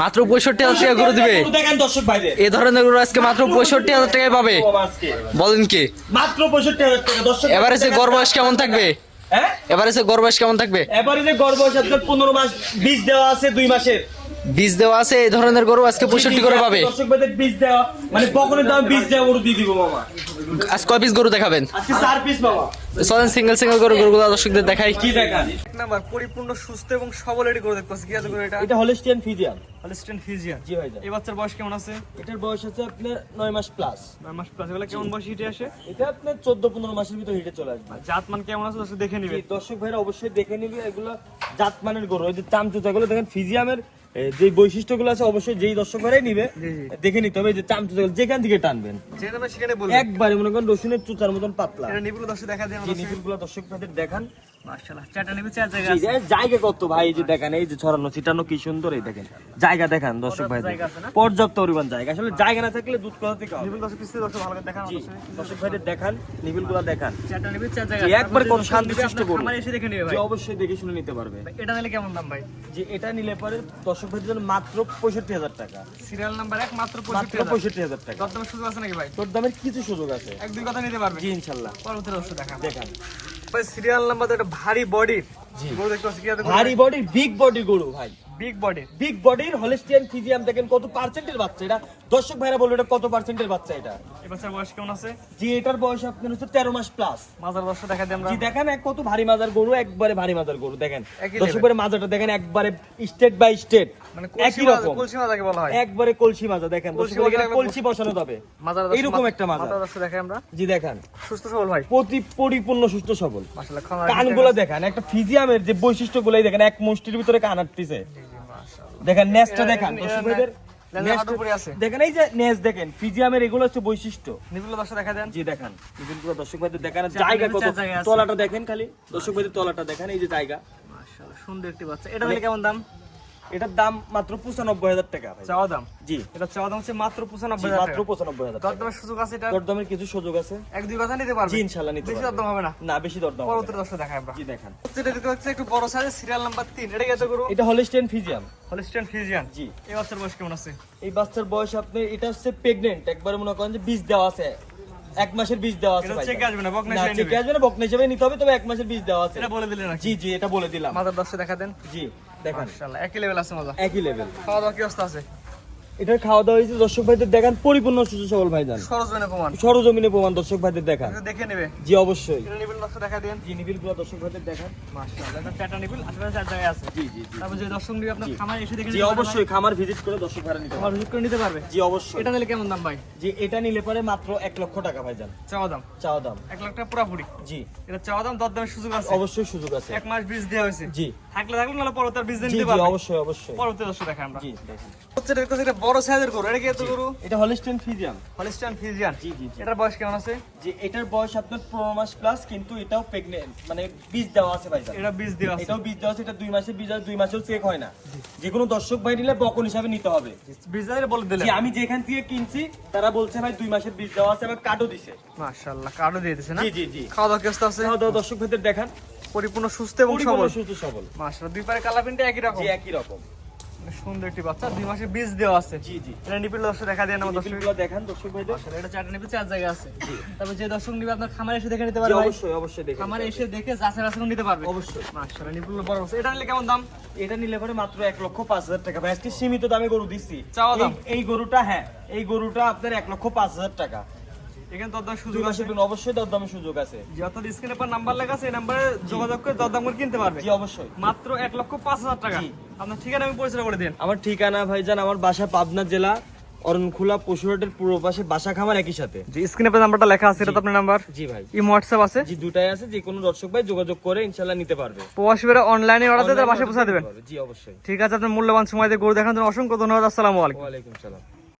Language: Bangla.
মাত্র পঁয়ষট্টি হাজার টাকা করে দিবে। এ ধরনের গরু আজকে মাত্র পঁয়ষট্টি হাজার টাকায় পাবে। বলেন কি? মাত্র পঁয়ষট্টি হাজার টাকা। দর্শক এবারে সে গড় বয়স কেমন থাকবে? হ্যাঁ? এবারে সে গড় বয়স কেমন থাকবে? এবারে যে গড় বয়স আপনার পনেরো মাস বীজ দেওয়া আছে দুই মাসের। বীজ দেওয়া আছে এই ধরনের গরু আজকে পঁয়ষট্টি করে পাবে। দর্শক ভাইদের বীজ দেওয়া মানে বকনের দাম বীজ দেওয়া গরু দিয়ে দিব মামা। আজ কয় পিস গরু দেখাবেন? আজকে চার পিস মামা। চলেন সিঙ্গেল সিঙ্গেল গরু গরুগুলো দর্শকদের দেখাই। কি দেখান? এক নাম্বার পরিপূর্ণ সুস্থ এবং সবল এটি দেখতে কি আছে করে এটা এটা হলিস্টিয়ান ফিজিয়ান হলিস্টেন ফিজিয়ান জি ভাই এই বাচ্চার বয়স কেমন আছে? এটার বয়স আছে আপনার নয় মাস প্লাস নয় মাস প্লাস এগুলো কেমন বয়স হিটে আসে? এটা আপনার চোদ্দ পনেরো মাসের ভিতর হিটে চলে আসবে। জাত মান কেমন আছে দর্শক দেখে নিবে। দর্শক ভাইরা অবশ্যই দেখে নিবে এগুলো জাতমানের গরু। ওই যে চামচুচাগুলো দেখেন ফিজিয়ামের যে বৈশিষ্ট্যগুলো আছে অবশ্যই যেই দর্শক করে নিবে। দেখে নিতে হবে যে চামচ যেখান থেকে টানবেন। সেখানে একবারে মনে করেন রসুনের চুচার মতন পাতলা। দর্শক দেখা দেন নিপুলগুলো দর্শক তাদের দেখান। মাশাআল্লাহ চারটা নিবে জায়গা আছে। জায়গা কত ভাই এই যে দেখেন এই যে ছড়ানো ছিটানো কি সুন্দর এই দেখেন। জায়গা দেখান দর্শক ভাই জায়গা আছে না? পর্যাপ্ত পরিমাণ জায়গা। আসলে জায়গা না থাকলে দুধ কোথা থেকে হবে? দর্শক পিছিয়ে দর্শক ভালো করে দেখান দর্শক ভাইদের দেখান নিবিলগুলো দেখান। চারটা নিবে চার জায়গা জি, একবারে কত শান্তিশিষ্ট গরু। আমার এসে দেখে নিবে ভাই। অবশ্যই দেখে শুনে নিতে পারবে। এটা নিলে কেমন দাম ভাই? যে এটা নিলে পরে দর্শক ভাইদের জন্য মাত্র পঁয়ষট্টি হাজার টাকা। সিরিয়াল নাম্বার এক মাত্র মাত্র পঁয়ষট্টি পঁয়ষট্টি হাজার টাকা। সুযোগ আছে নাকি ভাই? তোর দামের কিছু সুযোগ আছে। এক দুই কথা নিতে পারবে। জি ইনশাল্লাহ। পরবর্তী দর্শক দেখা দেখান। সিরিয়াল নাম্বার তো একটা ভারী বডি জি। গরু দেখতে পাচ্ছি কি ভারী বডি বিগ বডি গরু ভাই। বিগ বডির বিগ বডির হলিস্টিয়ান ফিজিয়াম দেখেন কত পার্সেন্টের বাচ্চা এটা? দর্শক ভাইরা বলবে এটা কত পার্সেন্টের বাচ্চা এটা? বয়স কেমন আছে? জি এটার বয়স আপনার হচ্ছে তেরো মাস প্লাস মাজার দর্শক দেখা আমরা। জি দেখেন এক কত ভারী মাজার গরু একবারে ভারী মাজার গরু দেখেন। দর্শক ভাইরা মাজাটা দেখেন একবারে স্টেট বাই স্টেট মানে একই কলসি রকম। কলসি মাজাকে বলা হয়। একবারে কলসি মাজা দেখেন। দর্শক ভাইরা কলসি বসানো যাবে। মাজার এইরকম একটা মাজা। মাজার দর্শক দেখাই আমরা। জি দেখেন। সুস্থ সবল ভাই। প্রতি পরিপূর্ণ সুস্থ সবল। মাশাআল্লাহ কানগুলো দেখেন। একটা ফিজিয়ামের যে বৈশিষ্ট্যগুলোই দেখেন এক মুষ্টির ভিতরে কান আটতিছে দেখেন নেস্টটা দেখেন। দর্শক ভাইদের। দেখেন এই যে নেস দেখেন ফিজিয়ামের এগুলো হচ্ছে বৈশিষ্ট্য। নিবুল দর্শক দেখা দেন। জি দেখান পুরো দর্শক ভাইদের দেখান জায়গা কত। তলাটা দেখেন খালি। দর্শক ভাইদের তলাটা দেখেন এই যে জায়গা। মাশাআল্লাহ সুন্দর একটি বাচ্চা। এটা কেমন দাম? এটার দাম মাত্র পঁচানব্বই হাজার টাকা চাওয়া দাম? জি। এটা চাওয়া দাম হচ্ছে মাত্র পঁচানব্বই মাত্র পঁচানব্বই হাজার দরদামের সুযোগ আছে এটা? দরদামের কিছু সুযোগ আছে? এক দুই কথা নিতে পারবে? জি ইনশাল্লাহ নিতে বেশি দরদাম হবে না? না বেশি দরদাম পরবর্তী। দর্শক দেখাই আমরা। জি দেখান। যেটা দেখতে পাচ্ছি একটু বড় সাইজের সিরিয়াল নাম্বার তিন। এটা গরু? এটা হলিস্টেন ফিজিয়াম হলিস্টেন ফিজিয়ান জি। এই বাচ্চার বয়স কেমন আছে? এই বাচ্চার বয়স আপনি এটা হচ্ছে প্রেগনেন্ট একবারে মনে করেন যে বীজ দেওয়া আছে। এক মাসের বীজ দেওয়া আছে এটা ভাই। আসবে না, বকনা না হিসেবে আসবে না বকনা হিসেবে নিতে হবে তবে এক মাসের বীজ দেওয়া আছে। এটা বলে দিলে নাকি জি জি এটা বলে দিলাম। মাথার দর্শক দেখা দেন জি। দেখান। মাশাআল্লাহ একই লেভেল আছে মজা। একই লেভেল খাওয়া দাওয়া কি অবস্থা আছে? এটার খাওয়া দাওয়া হয়েছে দর্শক ভাইদের দেখান পরিপূর্ণ সুস্থ সবল ভাইজান। সরজমিনে প্রমাণ। সরজমিনে প্রমাণ দর্শক ভাইদের দেখান। দেখে নেবে। জি অবশ্যই। নিবিল দেখা দেন জি নিবিলগুলো দর্শক ভাইদের দেখান। মাশাআল্লাহ নিবিল আসলে চার জায়গায় আছে। জি জি তারপর যে দর্শক নিবে আপনার খামারে এসে দেখে জি অবশ্যই খামার ভিজিট করে দর্শক ভাইরা নিতে পারবে। ভিজিট করে নিতে পারবে? জি অবশ্যই। এটা নিলে কেমন দাম ভাই? জি এটা নিলে পরে মাত্র এক লক্ষ টাকা ভাইজান। চাওয়া দাম? চাওয়া দাম। এক লাখ টাকা পুরাপুরি? জি। এটা চাওয়া দাম দরদামের সুযোগ আছে? অবশ্যই সুযোগ আছে। এক মাস বীজ দেওয়া হয়েছে। জি। থাকলে থাকলে নাহলে পরে তার বীজ দিয়ে জি জি অবশ্যই অবশ্যই। পরবর্তী দর্শক দেখা আমরা। জি হচ্ছে এটা বড় সাইজের গরু এটা কি এত গরু? এটা ফিজিয়ান জি জি এটার বয়স কেমন আছে? যে এটার বয়স আপনার পনেরো মাস প্লাস কিন্তু এটাও মানে বীজ দেওয়া আছে ভাই এটা বীজ দেওয়া আছে। এটাও বীজ দেওয়া আছে এটা দুই মাসের বীজ আর দুই মাসেও চেক হয় না। যে কোনো দর্শক ভাই নিলে বকন হিসাবে নিতে হবে। বীজ দিয়ে বলে দিলে যে আমি যেখান থেকে কিনছি তারা বলছে ভাই দুই মাসের বীজ দেওয়া আছে আবার কার্ডও দিছে। মাশাআল্লাহ কার্ডও দিয়ে দিছে না? জি জি জি। খাওয়া দাওয়া কি অবস্থা আছে? খাওয়া দাওয়া দর্শক ভাইদের দেখান। পরিপূর্ণ সুস্থ এবং পরিপূর্ণ সবল। সুস্থ সবল। মাশাআল্লাহ দুই পারে কালা প্রিন্টে একই রকম। জি একই রকম। সুন্দর একটি বাচ্চা দুই মাসে বীজ দেওয়া আছে। জি জি। দর্শক দেখা দেন আমার দেখান দর্শক ভাইদের। আসলে এটা চারটা নিপিল চার জায়গা আছে। তারপর যে দর্শক নিবে আপনার খামারে এসে দেখে নিতে পারবে অবশ্যই অবশ্যই দেখেন খামারে এসে দেখে যাচাই বাছাই নিতে পারবে। অবশ্যই। মাশাআল্লাহ নিপিল বড় আছে এটা নিলে কেমন দাম? এটা নিলে পরে মাত্র এক লক্ষ পাঁচ হাজার টাকা। ভাই আজকে সীমিত দামে গরু দিচ্ছি। চাওয়া দাম। এই- এই গরুটা হ্যাঁ এই গরুটা আপনার এক লক্ষ পাঁচ হাজার টাকা। এখানে দরদাম সুযোগ আছে। অবশ্যই দরদামের সুযোগ আছে। যত স্ক্রিনে পর নাম্বার লেখা আছে এই নাম্বারে যোগাযোগ করে দরদাম করে কিনতে পারবে। জি অবশ্যই। মাত্র এক লক্ষ পাঁচ হাজার টাকা। আপনার ঠিকানা আমি পরিচয় করে দিন। আমার ঠিকানা ভাইজান আমার বাসা পাবনা জেলা অরণখোলা পশুহাটের পূর্ব পাশে বাসা খামার একই সাথে। যে স্ক্রিনে পর নাম্বারটা লেখা আছে এটা তো আপনার নাম্বার। জি ভাই। এই হোয়াটসঅ্যাপ আছে। জি দুটাই আছে যে কোনো দর্শক ভাই যোগাযোগ করে ইনশাল্লাহ নিতে পারবে। প্রবাসী অনলাইনে অর্ডার দিয়ে তার বাসায় পৌঁছে দেবেন জি অবশ্যই। ঠিক আছে আপনার মূল্যবান সময় দিয়ে গরু দেখানোর জন্য অসংখ্য ধন্যবাদ। আসসালামু আলাইকুম। ওয়ালাইকুম সালাম।